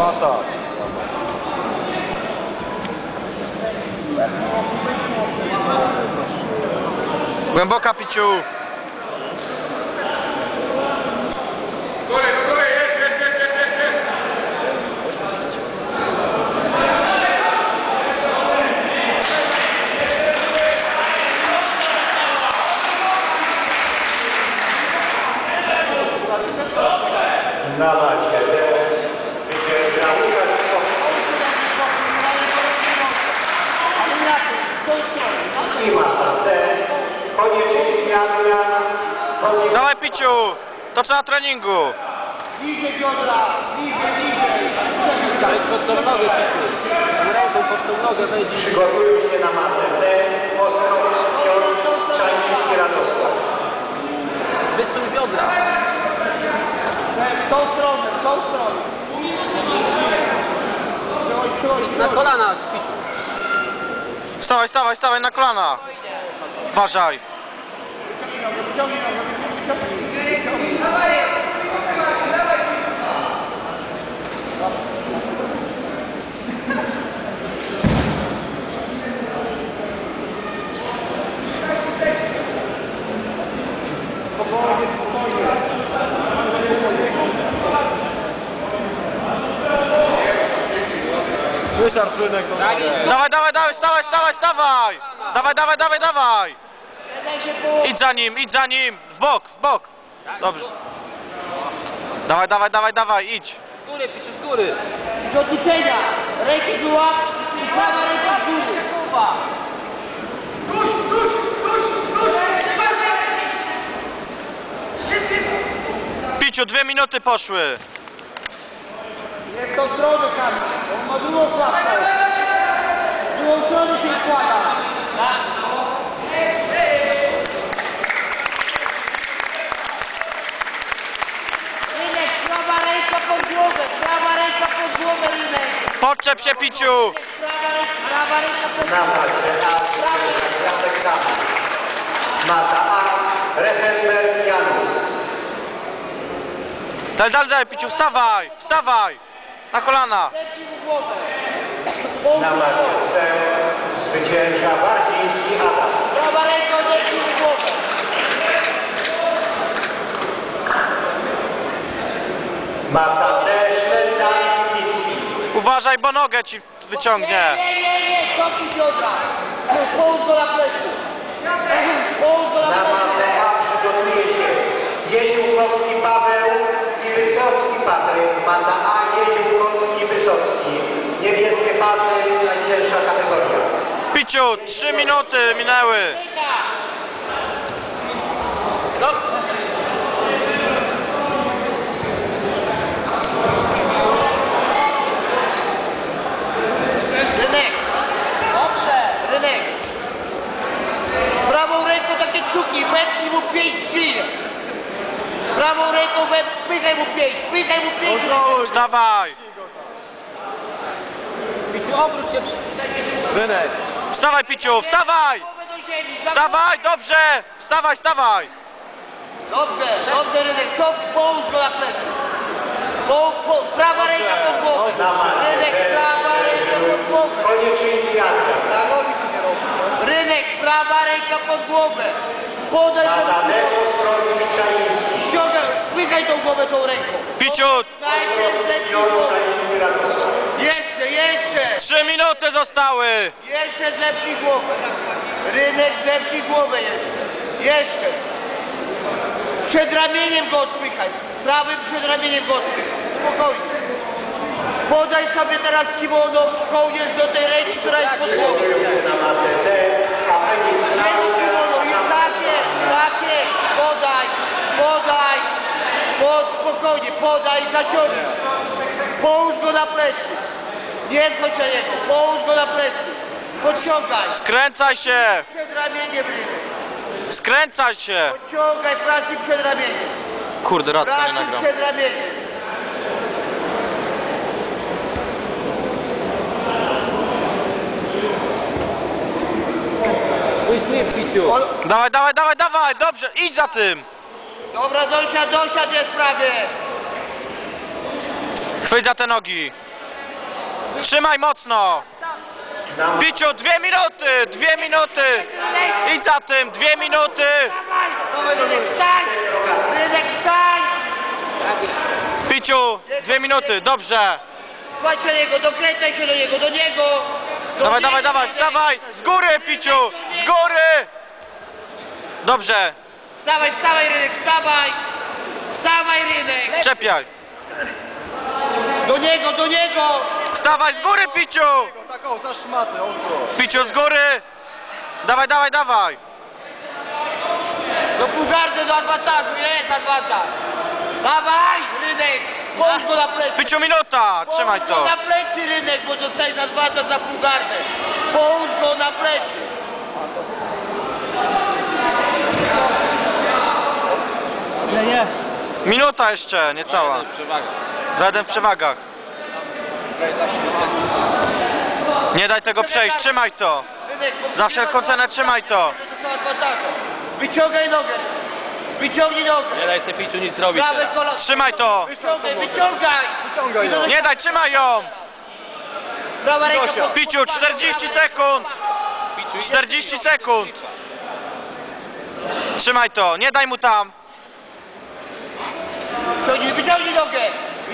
Łata. Głęboka piciu. Na Kowalski i mata D. Konieczna zmiana. Konieczna Dawaj piciu. To co na treningu. Bliżej biodra, bliżej, bliżej. Wejdź pod tą nogę. Ręką pod tą nogę wejdź. Przygotują się na matę Piotr Czajnicki Radosław. Wysuń biodra. W tą stronę, w tą stronę. Stój, stój, Na stój. kolana, Piciu. Stawaj, stawaj, stawaj na kolana. Uważaj. Ryszard to Dawaj, dawaj, dawaj, stawaj, stawaj, stawaj. Dawaj, dawaj, dawaj, dawaj. Idź za nim, idź za nim. W bok, w bok. Dobrze. Dawaj, dawaj, dawaj, dawaj, idź. Z góry, Piciu, z góry. Do odliczenia. Ręki łap i prawa ręka w górę. Piciu, dwie minuty poszły. Nie w tą stronę Kamil. On ma drugą klapkę. W drugą stronę się wkłada. Tak. Rynek, prawa ręka pod głowę, prawa ręka pod głowę, Rynek. Podczep się, Piciu. Prawa ręka, prawa ręka pod głowę. Jacek Kamil. Mata A. Piciu, wstawaj, wstawaj. Na kolana. Na macie C zwycięża Bardziński Adam. Prawa ręka w głowę. Mata D. Szwenda Kicki. Uważaj, bo nogę ci wyciągnie. Nie, nie, nie, cofnij biodra. Połóż go na plecy. Połóż go na Na plecy. matę A przygotuje się Jeziłkowski Paweł Piciu, trzy minuty minęły. Rynek. Dobrze. Rynek. Prawą ręką takie czuki, wepnij mu pięść szyję. Prawą ręką wep, pychaj mu pięść, pychaj mu pięść. Wstawaj. Piciu, obróć się. przy- Rynek. Wstawaj, Piciu, wstawaj. Głowę. Wstawaj, dobrze. Wstawaj, wstawaj. Dobrze, dobrze Rynek, czoł, połóż go na plecy. Po, po, prawa ręka pod głowę. Rynek, prawa ręka pod głowę. Rynek, prawa ręka pod głowę. Podaj Mata sobie D. Ostrowski Czajnicki. ściągaj, spychaj tą głowę tą ręką. Piciu, Najpierw zepnij Piotr głowę. Jeszcze, jeszcze, trzy minuty zostały. jeszcze zepnij głowę. Rynek, zepnij głowę jeszcze. Jeszcze. Przed ramieniem go odpychaj. Prawym przed ramieniem go odpychaj. Spokojnie. Podaj sobie teraz kimono, kołnierz do tej ręki, która jest pod głową. Jego kimono i tak jest, tak jest. Podaj, podaj. Pod, spokojnie, podaj, zaciągnij. Połóż go na plecy. Nie schodź na niego, połóż go na plecy. Podciągaj. Skręcaj się. Przed ramieniem rynek. Skręcaj się. Podciągaj pracy przed ramieniem. Kurde, radka nie Pracy nagrał. przed ramieniem. Sweep, Piciu. O, Dawaj, dawaj, dawaj, dawaj. Dobrze, idź za tym. dobra, dosiad, dosiad jest prawie. Chwyć za te nogi. Trzymaj mocno! Piciu, dwie minuty! Dwie minuty! Idź za tym, dwie minuty! Piciu, dwie minuty, dobrze! Chodź do niego, dokręcaj się do niego, do niego! Do Dawaj, niego, dawaj, dawaj! Z góry, Piciu! Z góry! Dobrze, Wstawaj, wstawaj Rynek, wstawaj! Wstawaj Rynek! czepiaj! Do niego, do niego! Wstawaj z góry, Piciu! Taką za szmatę. Piciu, z góry! Dawaj, dawaj, dawaj! Do półgardy, do adwantażu, jest adwantaż! Dawaj Rynek! Połóż go na plecy! Piciu, minuta! Trzymaj Połóż to! go na plecy Rynek, bo dostajesz adwantaż za półgardę! Połóż go na plecy! Minuta jeszcze, niecała. Za jeden w przewagach. Nie daj tego przejść, trzymaj to! Za wszelką cenę trzymaj to! Wyciągaj nogę! Wyciągnij nogę! Nie daj se piciu nic zrobić! Trzymaj to! Wyciągaj, wyciągaj! Wyciągaj ją. Nie daj, trzymaj ją! Prawa ręka Piciu, 40 sekund! Piciu, idź. 40 sekund! Trzymaj to, nie daj mu tam! Wyciągnij, wyciągnij nogę!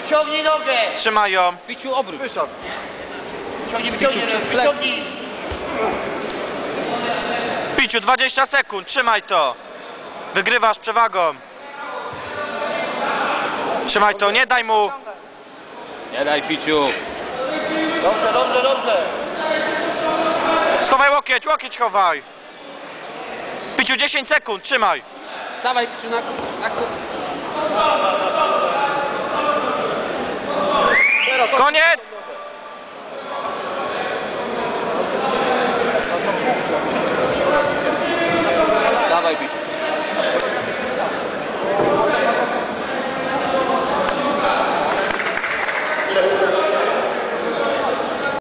Wyciągnij nogę! Trzymaj ją! Piciu, obróć. Wyszedł. Wyciągnij, wyciągnij, przez Rynek, plecy. wyciągnij! Piciu, 20 sekund, trzymaj to! Wygrywasz przewagą! Trzymaj to, nie daj mu! Nie daj piciu. Dobrze, dobrze, dobrze! Schowaj łokieć, łokieć chowaj! Piciu, 10 sekund, trzymaj! Stawaj piciu na... na... Koniec!